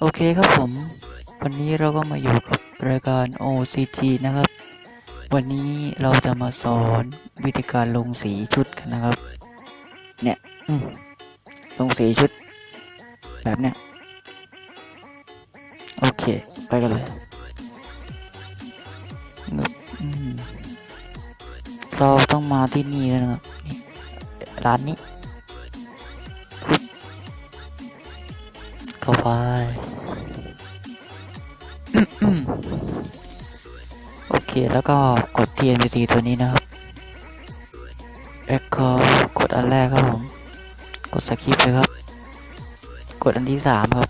โอเคครับผม วันนี้เราก็มาอยู่กับรายการ OCT นะครับ วันนี้เราจะมาสอนวิธีการลงสีชุดกันนะครับ เนี่ยลงสีชุด แบบเนี้ย โอเค ไปกันเลยเราต้องมาที่นี่แล้วนะครับนี่ร้านนี้เข้าไป โอเคแล้วก็กด TNPC ตัวนี้นะครับ Echo กดอันแรกครับผม กดสคิปไปครับ กดอันที่สามครับ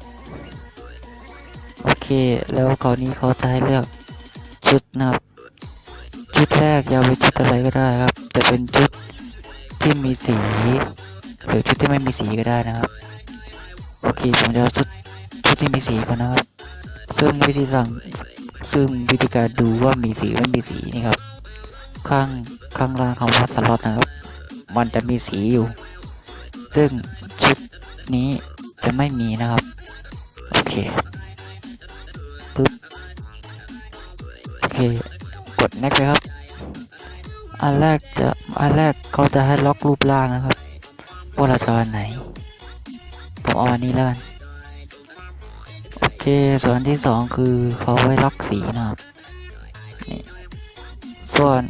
โอเค แล้วคราวนี้เขาจะให้เลือกชุดนะครับ ชุดแรกจะเอาไปชุดอะไรก็ได้ครับ แต่เป็นชุดที่มีสีหรือชุดที่ไม่มีสีก็ได้นะครับ โอเค ผมจะเอาชุดชุดที่มีสีก่อนนะครับ ซึ่งวิธีสั่งซึ่งวิธีการดูว่ามีสีไม่มีสีนี่ครับ ข้างข้างล่างคำว่าสล็อตนะครับ มันจะมีสีอยู่ ซึ่งชุดนี้จะไม่มีนะครับ โอเคปึ๊บโอเค กด next เลยครับ อันแรกจะอันแรกเขาจะให้ล็อกรูปร่างนะครับ ว่าเราจะอันไหน ผมเอาอันนี้แล้วกัน เคส่วนที่สองคือเขาไว้ล็อกสีนะครับนี่ส่วน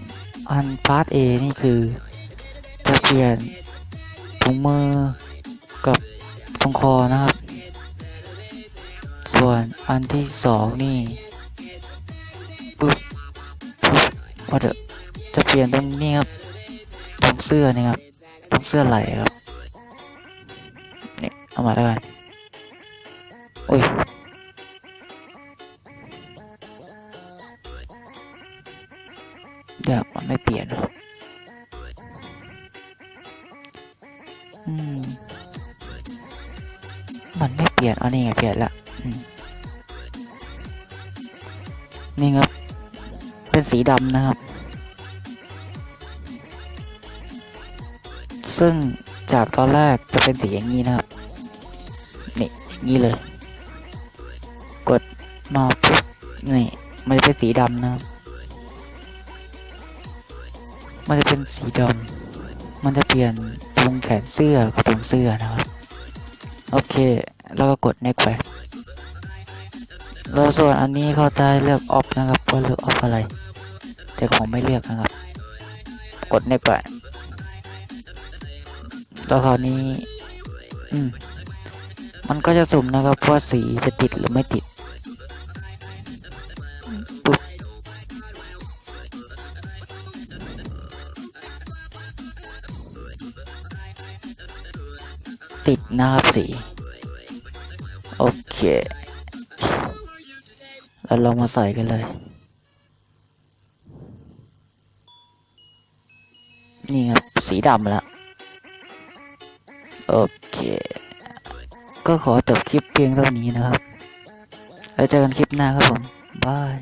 อันพาร์ท A นี่คือ จะเปลี่ยนถุงมือกับตรงคอนะครับ ส่วนอันที่สองนี่ปึ๊บปึ๊บว่าเดี๋ยวจะเปลี่ยนตรงนี้ครับตรงเสื้อนี่ครับตรงเสื้อไหล่ครับนี่เอามาแล้วกันโอ้ย ไม่เปลี่ยนอืมมันไม่เปลี่ยนอันนี้ไงเปลี่ยนละนี่ครับ เป็นสีดำนะครับ ซึ่งจากตอนแรกจะเป็นสีอย่างนี้นะครับ นี่อย่างนี้เลย กดมาปุ๊บนี่ มันจะเป็นสีดำนะครับ มันจะเป็นสีดำมันจะเปลี่ยนตรงแขนเสื้อกับตรงเสื้อนะครับ โอเค แล้วก็กด next ไปแล้วส่วนอันนี้เขาจะเลือก off นะครับว่าเลือก off อะไร แต่ผมไม่เลือกนะครับ กด next ไปแล้วคราวนี้ อืม มันก็จะสุ่มนะครับว่าสีจะติดหรือไม่ติดปุ๊บ ติดนะครับสีโอเคแล้วเรามาใส่กันเลย นี่ครับ สีดำแล้วโอเค ก็ขอจบคลิปเพียงเท่านี้นะครับ แล้วเจอกันคลิปหน้าครับผม บาย